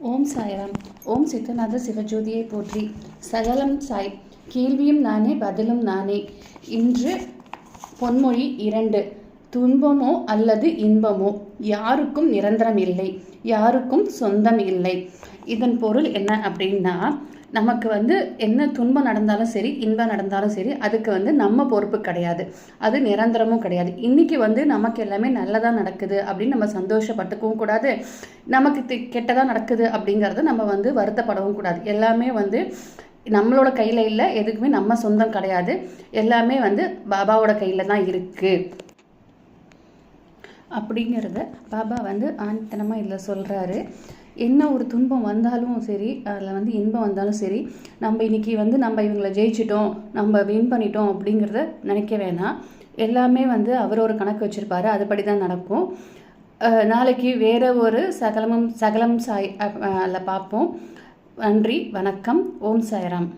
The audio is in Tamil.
ஓம் சாய்ராம். ஓம் சித்தநாத சிவஜோதியை போற்றி. சகலம் சாய். கேள்வியும் நானே பதிலும் நானே. இன்று பொன்மொழி இரண்டு. துன்பமோ அல்லது இன்பமோ? யாருக்கும் நிரந்தரம் இல்லை யாருக்கும் சொந்தம் இல்லை இதன் பொருள் என்ன அப்படின்னா நமக்கு வந்து என்ன துன்பம் நடந்தாலும் சரி இன்பம் நடந்தாலும் சரி அதுக்கு வந்து நம்ம பொறுப்பு கிடையாது. அது நிரந்தரமும் கிடையாது. இன்றைக்கி வந்து நமக்கு எல்லாமே நல்லதாக நடக்குது அப்படின்னு நம்ம சந்தோஷப்பட்டுக்கவும் கூடாது. நமக்கு தி- நடக்குது அப்படிங்கிறத நம்ம வந்து வருத்தப்படவும் கூடாது. எல்லாமே வந்து நம்மளோட கையில் இல்லை எதுக்குமே நம்ம சொந்தம் கிடையாது. எல்லாமே வந்து பாபாவோட கையில் தான் இருக்குது அப்படிங்கிறத பாபா வந்து ஆணித்தனமாக இதில் சொல்கிறாரு என்ன ஒரு துன்பம் வந்தாலும் சரி அதில் வந்து இன்பம் வந்தாலும் சரி நம்ம இன்னைக்கு வந்து நம்ம இவங்களை ஜெயிச்சிட்டோம் நம்ம வின் பண்ணிட்டோம் அப்படிங்கிறத நினைக்க வேணாம். எல்லாமே வந்து அவர் ஒரு கணக்கு வச்சுருப்பாரு அதுபடி தான் நடக்கும் நாளைக்கு வேறு ஒரு சகலமும் சகலம் சாய் அதில் பார்ப்போம். நன்றி வணக்கம் ஓம் சாய்ராம்.